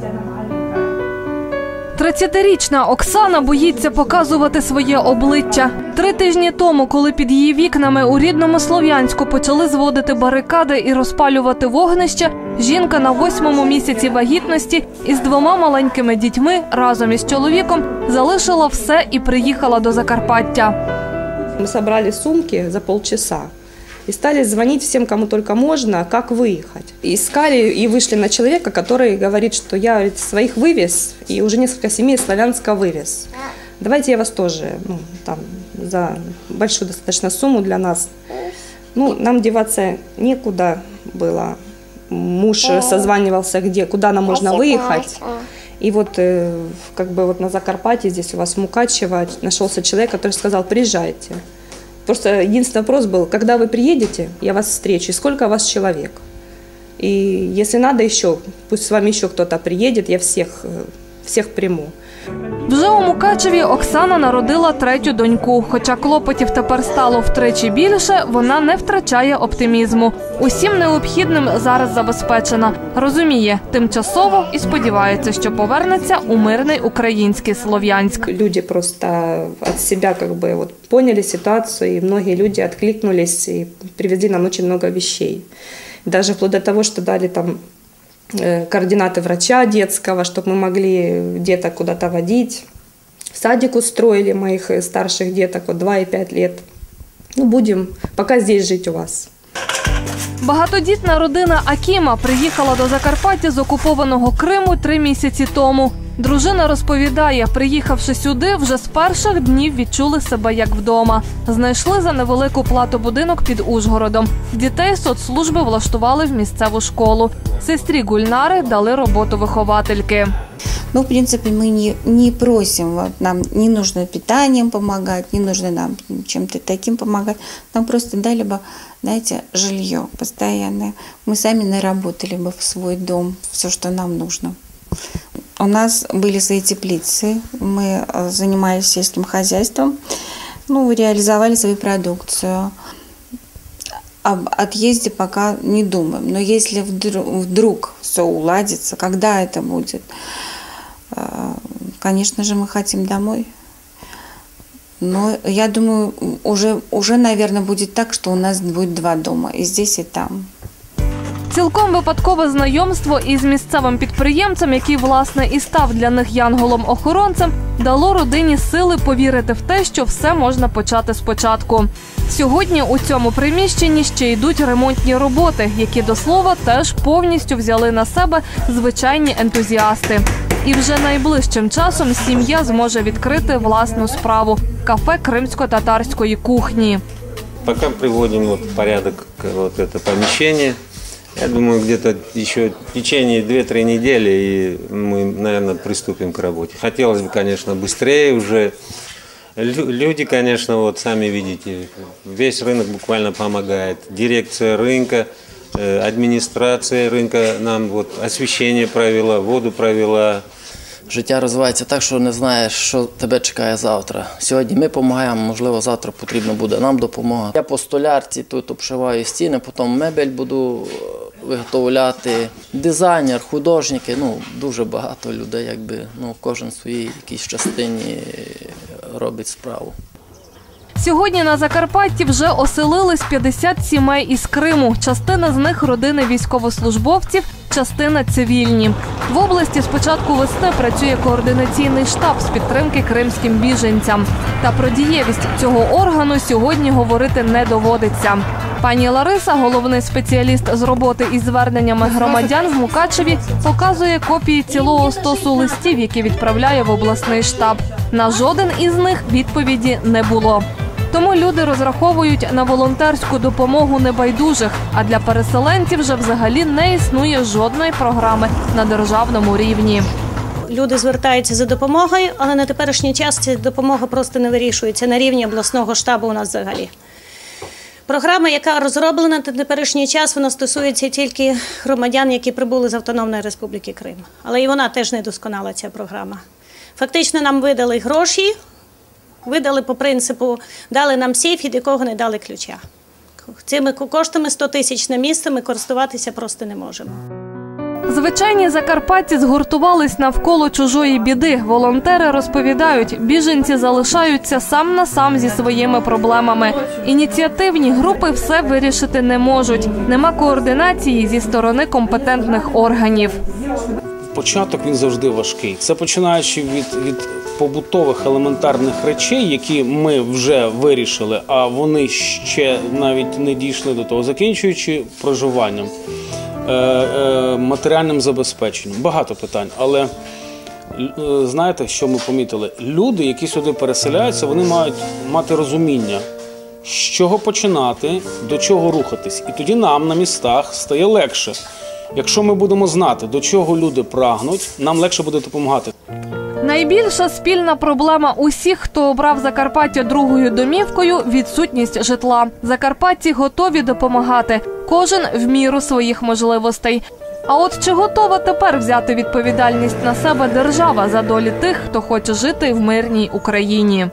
Давайте она 30-річна Оксана боїться показувати своє обличчя. Три тижні тому, коли під її вікнами у рідному Слов'янську почали зводити барикади і розпалювати вогнище, жінка на восьмому місяці вагітності із двома маленькими дітьми разом із чоловіком залишила все і приїхала до Закарпаття. Мы собрали сумки за полчаса и стали звонить всем, кому только можно, как выехать. Искали и вышли на человека, который говорит, что я своих вывез, и уже несколько семей Славянска вывез. Давайте я вас тоже, ну, там, за большую достаточно сумму для нас. Ну, нам деваться некуда было. Муж созванивался, где, куда нам можно выехать. И вот э, как бы вот на Закарпатье, здесь у вас в Мукачево, нашелся человек, который сказал, приезжайте. Просто единственный вопрос был, когда вы приедете, я вас встречу, и сколько вас человек. И если надо еще, пусть с вами еще кто-то приедет, я всех, э, всех приму. Вже у Мукачеві Оксана народила третю доньку. Хоча клопотів тепер стало втричі більше, вона не втрачає оптимізму. Усім необхідним зараз забезпечена. Розуміє, тимчасово і сподівається, що повернеться у мирний український Слов'янськ. Люди просто от себя как бы вот поняли ситуацию, и многие люди откликнулись и привезли нам очень много вещей. Даже вплоть до того, что дали там э, координаты врача детского, чтобы мы могли деток куда-то водить. В садик устроили моих э, старших деток, вот 2 и 5 лет. Ну, будем пока здесь жить у вас. Багатодітна родина Акіма приїхала до Закарпаття з окупованого Криму три місяці тому. Дружина розповідає, приїхавши сюди, вже з перших днів відчули себе як вдома. Знайшли за невелику плату будинок під Ужгородом. Дітей соцслужби влаштували в місцеву школу. Сестрі Гульнари дали роботу виховательки. Ну, в принципе, мы не, не просим, вот, нам не нужно питанием помогать, не нужно нам чем-то таким помогать. Нам просто дали бы, знаете, жилье постоянное. Мы сами наработали бы в свой дом все, что нам нужно. У нас были свои теплицы, мы э, занимались сельским хозяйством, ну, реализовали свою продукцию. Об отъезде пока не думаем. Но если вдруг, вдруг все уладится, когда это будет, э, конечно же, мы хотим домой. Но я думаю, уже, уже, наверное, будет так, что у нас будет два дома, и здесь, и там. Цілком випадкове знайомство із місцевим підприємцем, який власне і став для них янголом-охоронцем, дало родині сили повірити в те, що все можна почати спочатку. Сьогодні у цьому приміщенні ще йдуть ремонтні роботи, які до слова теж повністю взяли на себе звичайні ентузіасти. І вже найближчим часом сім'я зможе відкрити власну справу кафе кримсько-татарської кухні. Пока приводим вот в порядок это помещение. Я думаю, где-то еще в течение 2-3 недели и мы, наверное, приступим к работе. Хотелось бы, конечно, быстрее уже. Лю- Люди, конечно, вот сами видите, весь рынок буквально помогает. Дирекция рынка, э, администрация рынка нам вот освещение провела, воду провела. Життя розвивається так, що не знаєш, що тебе чекає завтра. Сьогодні ми допомагаємо, можливо, завтра потрібно буде нам допомога. Я по столярці тут обшиваю стіни, потім мебель буду е, виготовляти. Дизайнер, художники, ну дуже багато людей, якби ну кожен в своїй якійсь частині робить справу. Сьогодні на Закарпатті вже оселились 50 сімей із Криму. Частина з них родини військовослужбовців, частина цивільні. В області з початку весни працює координаційний штаб з підтримки кримським біженцям. Та про дієвість цього органу сьогодні говорити не доводиться. Пані Лариса, головний спеціаліст з роботи із зверненнями громадян в Мукачеві, показує копії цілого стосу листів, які відправляє в обласний штаб. На жоден із них відповіді не було. Тому люди розраховують на волонтерську допомогу небайдужих. А для переселенців вже взагалі не існує жодної програми на державному рівні. Люди звертаються за допомогою, але на теперішній час ця допомога просто не вирішується на рівні обласного штабу у нас взагалі. Програма, яка розроблена на теперішній час, вона стосується тільки громадян, які прибули з Автономної Республіки Крим. Але і вона теж не досконала, ця програма. Фактично нам видали гроші, видали по принципу, дали нам сейф, від якого не дали ключа. Цими коштами 100 тисяч на місце ми користуватися просто не можемо. Звичайні закарпатці згуртувались навколо чужої біди. Волонтери розповідають, біженці залишаються сам на сам зі своїми проблемами. Ініціативні групи все вирішити не можуть. Нема координації зі сторони компетентних органів. Початок він завжди важкий. Це починаючи від, від побутових елементарних речей, які ми вже вирішили, а вони ще навіть не дійшли до того, закінчуючи проживанням, матеріальним забезпеченням. Багато питань. Але е, знаєте, що ми помітили? Люди, які сюди переселяються, вони мають мати розуміння, з чого починати, до чого рухатись. І тоді нам на містах стає легше. Якщо ми будемо знати, до чого люди прагнуть, нам легше буде допомагати. Найбільша спільна проблема усіх, хто обрав Закарпаття другою домівкою відсутність житла. Закарпатці готові допомагати, кожен в міру своїх можливостей. А от чи готова тепер взяти відповідальність на себе держава за долі тих, хто хоче жити в мирній Україні?